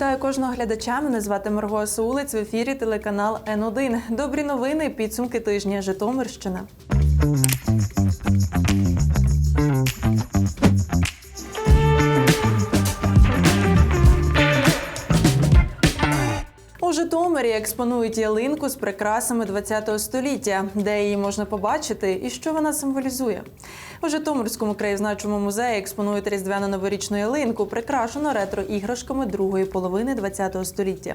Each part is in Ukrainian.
Вітаю кожного глядача. Мене звати Марго Сулиць в ефірі телеканал Н1. Добрі новини. Підсумки тижня Житомирщина. У експонують ялинку з прикрасами ХХ століття, де її можна побачити і що вона символізує. У Житомирському краєзнавчому музеї експонують різдвяну новорічну ялинку, прикрашену ретро-іграшками другої половини ХХ століття.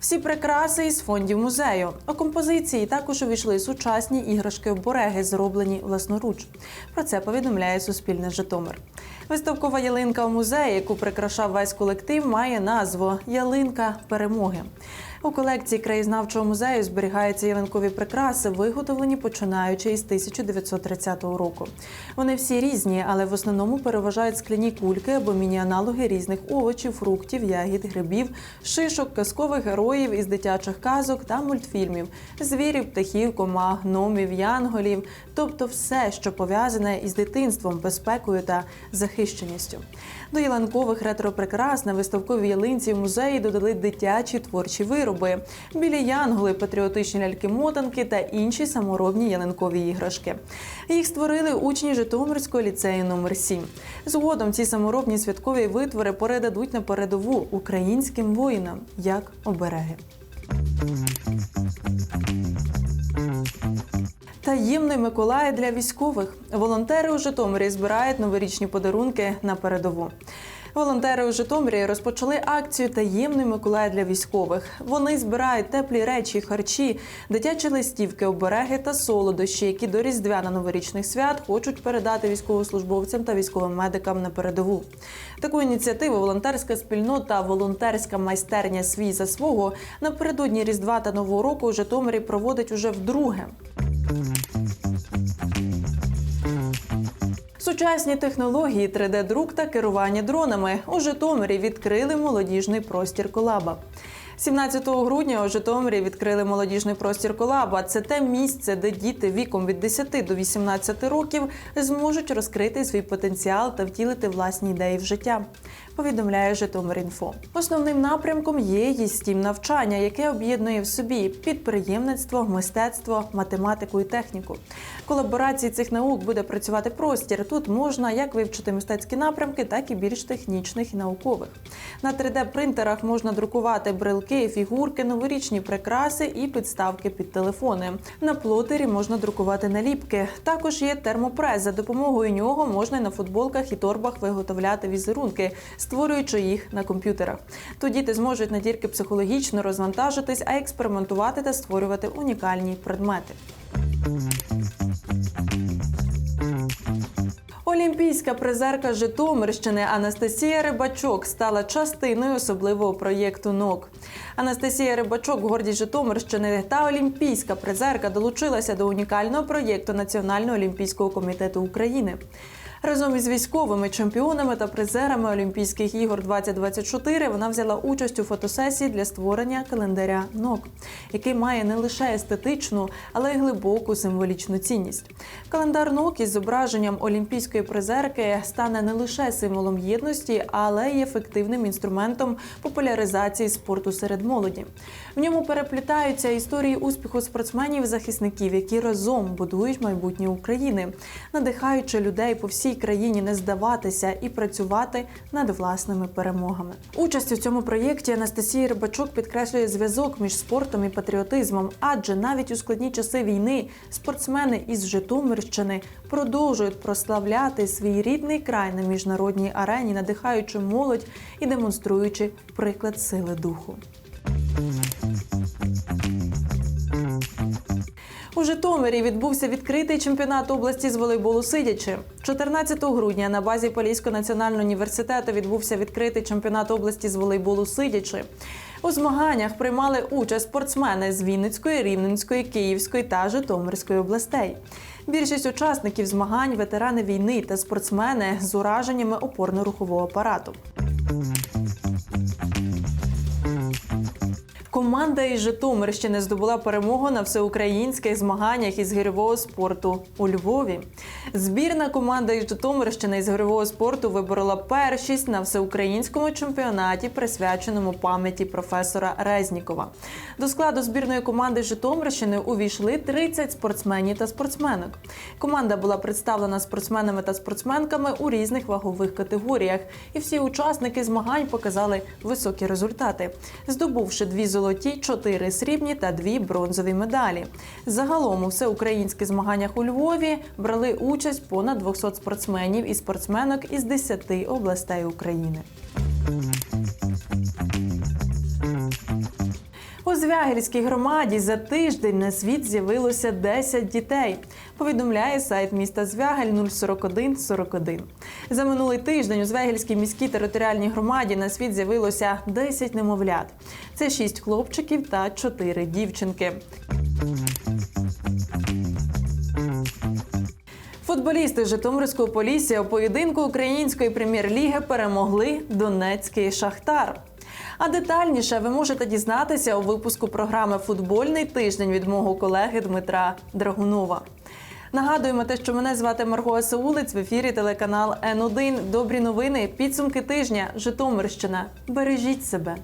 Всі прикраси із фондів музею. У композиції також увійшли сучасні іграшки-обереги, зроблені власноруч. Про це повідомляє Суспільне Житомир. Виставкова ялинка у музеї, яку прикрашав весь колектив, має назву Ялинка перемоги. У колекції краєзнавчого музею зберігаються ялинкові прикраси, виготовлені починаючи із 1930 року. Вони всі різні, але в основному переважають скляні кульки або міні-аналоги різних овочів, фруктів, ягід, грибів, шишок, казкових героїв із дитячих казок та мультфільмів, звірів, птахів, комах, гномів, янголів, тобто все, що пов'язане із дитинством, безпекою та захищеністю. До ялинкових ретро-прикрас на виставковій ялинці в музеї додали дитячі творчі вироби, білі янголи, патріотичні ляльки-мотанки та інші саморобні ялинкові іграшки. Їх створили учні Житомирського ліцею номер 7 Згодом ці саморобні святкові витвори передадуть на передову українським воїнам як обереги. Таємний Миколай для військових. Волонтери у Житомирі збирають новорічні подарунки на передову. Волонтери у Житомирі розпочали акцію Таємний Миколай для військових. Вони збирають теплі речі, харчі, дитячі листівки, обереги та солодощі, які до різдвяно-новорічних свят хочуть передати військовослужбовцям та військовим медикам на передову. Таку ініціативу волонтерська спільнота, волонтерська майстерня свій за свого напередодні Різдва та Нового року у Житомирі проводить уже вдруге. Сучасні технології, 3D-друк та керування дронами у Житомирі відкрили молодіжний простір колаба. 17 грудня у Житомирі відкрили молодіжний простір колаба. Це те місце, де діти віком від 10 до 18 років зможуть розкрити свій потенціал та втілити власні ідеї в життя. Повідомляє Житомир.Інфо. Основним напрямком є їстім навчання, яке об'єднує в собі підприємництво, мистецтво, математику і техніку. Колаборації цих наук буде працювати простір. Тут можна як вивчити мистецькі напрямки, так і більш технічних і наукових. На 3D-принтерах можна друкувати брелки, фігурки, новорічні прикраси і підставки під телефони. На плотері можна друкувати наліпки. Також є термопрес. За допомогою нього можна на футболках і торбах виготовляти візерунки, створюючи їх на комп'ютерах. То діти зможуть не тільки психологічно розвантажитись, а експериментувати та створювати унікальні предмети. Олімпійська призерка Житомирщини Анастасія Рибачок стала частиною особливого проєкту НОК. Анастасія Рибачок, гордість Житомирщини та олімпійська призерка долучилася до унікального проєкту Національного олімпійського комітету України. Разом із військовими чемпіонами та призерами Олімпійських ігор 2024 вона взяла участь у фотосесії для створення календаря НОК, який має не лише естетичну, але й глибоку символічну цінність. Календар НОК із зображенням олімпійської призерки стане не лише символом єдності, але й ефективним інструментом популяризації спорту серед молоді. В ньому переплітаються історії успіху спортсменів-захисників, які разом будують майбутнє України, надихаючи людей по всій країні не здаватися і працювати над власними перемогами. Участь у цьому проєкті Анастасія Рибачук підкреслює зв'язок між спортом і патріотизмом, адже навіть у складні часи війни спортсмени із Житомирщини продовжують прославляти свій рідний край на міжнародній арені, надихаючи молодь і демонструючи приклад сили духу. У Житомирі відбувся відкритий чемпіонат області з волейболу сидячи. 14 грудня на базі Поліського національного університету відбувся відкритий чемпіонат області з волейболу сидячи. У змаганнях приймали участь спортсмени з Вінницької, Рівненської, Київської та Житомирської областей. Більшість учасників змагань ветерани війни та спортсмени з ураженнями опорно-рухового апарату. Команда із Житомирщини здобула перемогу на всеукраїнських змаганнях із гірвого спорту у Львові. Збірна команда із Житомирщини із гирьового спорту виборола першість на всеукраїнському чемпіонаті, присвяченому пам'яті професора Резнікова. До складу збірної команди Житомирщини увійшли 30 спортсменів та спортсменок. Команда була представлена спортсменами та спортсменками у різних вагових категоріях, і всі учасники змагань показали високі результати, здобувши дві золоті, чотири срібні та дві бронзові медалі. Загалом у всеукраїнських змаганнях у Львові брали участь понад 200 спортсменів і спортсменок із 10 областей України. У Звягельській громаді за тиждень на світ з'явилося 10 дітей. Повідомляє сайт міста Звягель 041 41. За минулий тиждень у Звягельській міській територіальній громаді на світ з'явилося 10 немовлят. Це 6 хлопчиків та 4 дівчинки. Футболісти Житомирського Полісся у поєдинку української прем'єр-ліги перемогли Донецький Шахтар. А детальніше ви можете дізнатися у випуску програми Футбольний тиждень від мого колеги Дмитра Драгунова. Нагадуємо те, що мене звати Марго Асаулиць в ефірі телеканал Н1. Добрі новини, підсумки тижня, Житомирщина. Бережіть себе.